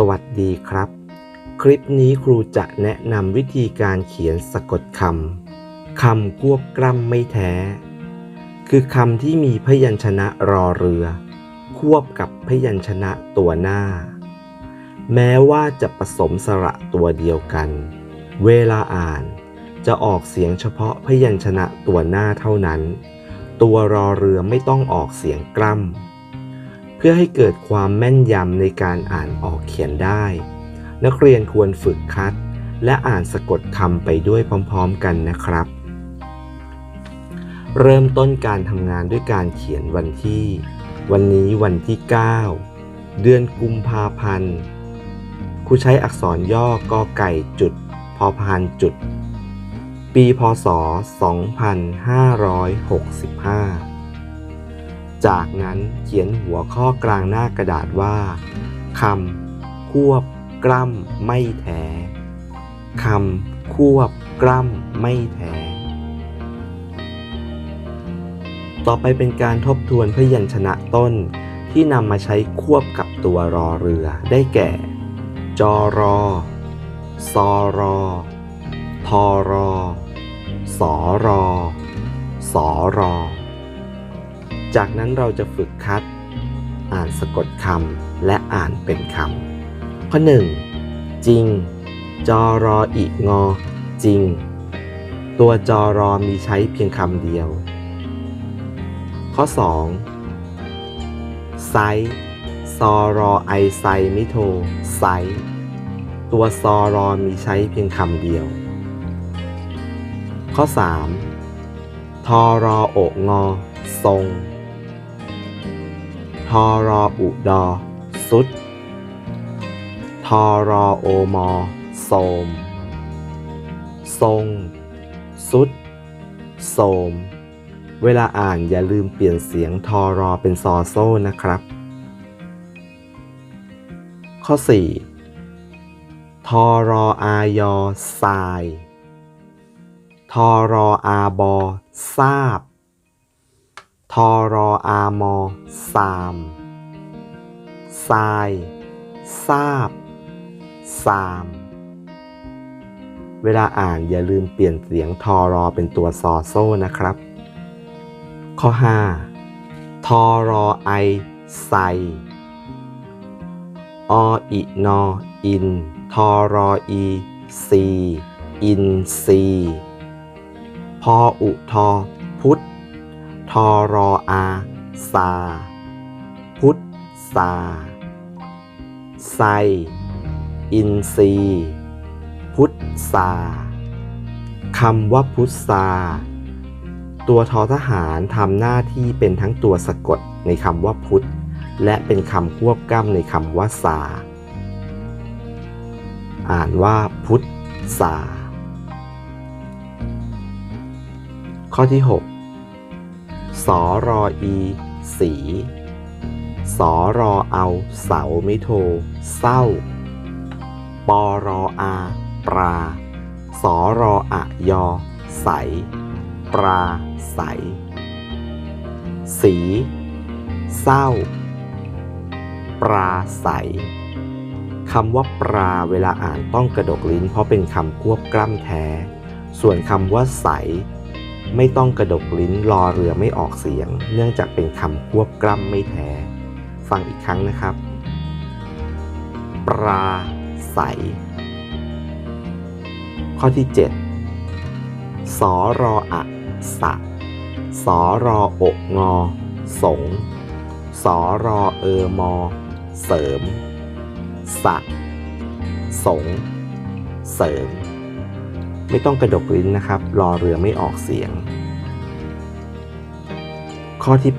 สวัสดีครับ คลิปนี้ครูจะแนะนำวิธีการเขียนสะกดคำคำควบกล้ำไม่แท้ คือคำที่มีพยัญชนะรอเรือ ควบกับพยัญชนะตัวหน้า แม้ว่าจะผสมสระตัวเดียวกัน เวลาอ่านจะออกเสียงเฉพาะพยัญชนะตัวหน้าเท่านั้น ตัวรอเรือไม่ต้องออกเสียงกล้ำ เพื่อให้เกิดความแม่นยำในการอ่านออกเขียนได้ นักเรียนควรฝึกคัด และอ่านสะกดคำไปด้วยพร้อมๆกันนะครับ เริ่มต้นการทำงานด้วยการเขียนวันที่ วันนี้วันที่ 9 เดือนกุมภาพันธ์ครูใช้อักษรย่อกอไก่จุดพอพานจุด ปีพศ 2565 จากนั้นเขียนหัวข้อกลางหน้ากระดาษว่าคำควบกล้ำไม่แท้คำควบกล้ำไม่แท้ต่อไปเป็นการทบทวนพยัญชนะต้นที่นำมาใช้ควบกับตัวรอเรือได้แก่ จอรอซอรอทอรอสอรอสอรอ จากนั้นเราจะฝึกคัด อ่านสะกดคำและอ่านเป็นคำข้อ 1. จริง จอรออีงอ จริง ตัวจอรอมีใช้เพียงคำเดียว ข้อ 2. ไซส์ซอรอไอไซไม่โทไซส์ตัวซอรอมีใช้เพียงคำเดียว ข้อ 3. ทอรอโอกงอ ทรง ทอรออุดอสุด ทอรอโอมอโสม ทรง สุด โสม เวลาอ่านอย่าลืมเปลี่ยนเสียงทอรอเป็นซอโซ่นะครับ ข้อ 4 ทอรออายอทราย ทอรออาบอทราบ รออามอซามทรายทราบซาม เวลาอ่านอย่าลืมเปลี่ยนเสียงทอรอเป็นตัวซอโซ่นะครับ ข้อ 5 ทอรอไอไซออินออิน ทอรออีซีอินซีพออุทอพุทธ ทอรออาซา พุทธซาไซอินซีพุทธซาคำว่าพุทธซา ตัวทอทหารทำหน้าที่เป็นทั้งตัวสะกดในคำว่าพุทธและเป็นคำควบกล้ำในคำว่าซาอ่านว่าพุทธซาข้อที่ 6 สอรออี สีสอรอเอา เสาไม่โท เศร้า ปอรออา ปลาสอรออะยอ ใส ปลาใส สี เศร้า ปลาใสคำว่าปลาเวลาอ่านต้องกระดกลิ้นเพราะเป็นคำควบกล้ำแท้ ส่วนคำว่าใส ไม่ต้องกระดกลิ้นรอเรือไม่ออกเสียง เนื่องจากเป็นคำควบกล้ำไม่แท้ ฟังอีกครั้งนะครับ ปลาใส ข้อที่ 7 สอรออะสะสอรออกงอ สง สอรอเออมอ เสริม สะ สง เสริม ไม่ต้องกระดกลิ้นนะครับ รอเรือไม่ออกเสียง ข้อที่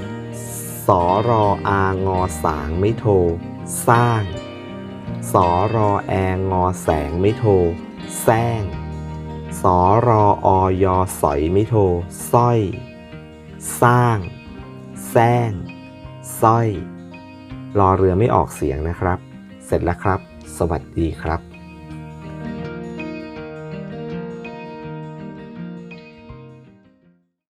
8 สอรออางอสางไม่โท สร้าง สอรอแองอแสงไม่โท แซงสอรออยอสอยไม่โท สร้อย สร้าง แซงสร้อย รอเรือไม่ออกเสียงนะครับ เสร็จแล้วครับ สวัสดีครับ